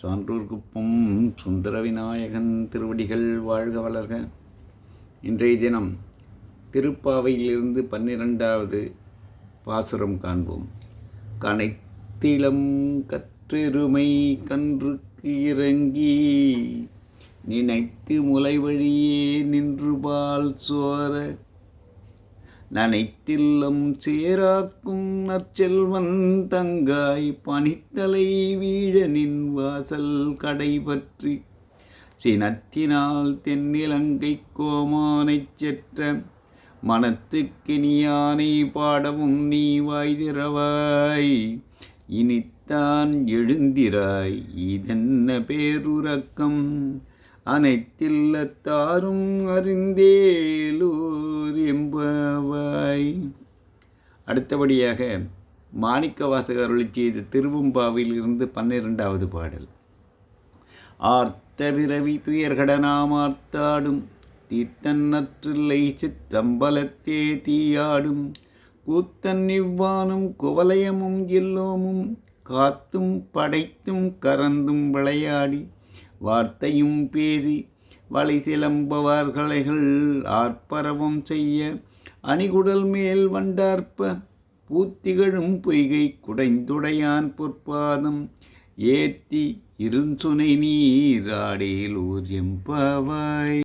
சான்றோர் குப்பம் சுந்தர விநாயகன் திருவடிகள் வாழ்க வளர்க. இன்றைய தினம் திருப்பாவையிலிருந்து பன்னிரெண்டாவது பாசுரம் காண்போம். கனைத்திலம் கற்றெருமை கன்றுக்கு இறங்கி நினைத்து முலை வழியே நின்று பால் சோர நனைத்தில்லம் சேராக்கும் நற்செல்வன் தங்காய் பனித்தலை வீழனின் வாசல் கடை பற்றி சினத்தினால் தென்னிலங்கை கோமானைச் செற்ற மனத்துக்கு மனத்துக்கினியானை பாடவும் நீ வாய்திறவாய். இனித்தான் எழுந்திராய் இதென்ன பேருறக்கம்? அனைத்தில்லத்தாரும் அறிந்தேலூர் எம்பவாய் அடுத்தபடியாக மாணிக்க வாசகர் அருளி செய்த திருவம்பாவில் இருந்து பன்னிரெண்டாவது பாடல். ஆர்த்த பிறவி துயர்கடனாமார்த்தாடும் தீத்தன்னற்றில்லை சிற்றம்பலத்தே தீயாடும் கூத்தன் இவ்வானும் குவலயமும் எல்லோமும் காத்தும் படைத்தும் கறந்தும் விளையாடி வார்த்தையும் பேசி வலை சிலம்பவர்களைகள் ஆர்ப்பரவம் செய்ய அணிகுடல் மேல் வண்டார்ப்ப பூத்திகழும் பொய்கை குடைந்துடையான் பொற்பாதம் ஏத்தி இருஞ்சுனை நீராடேலூர் எம்பாவாய்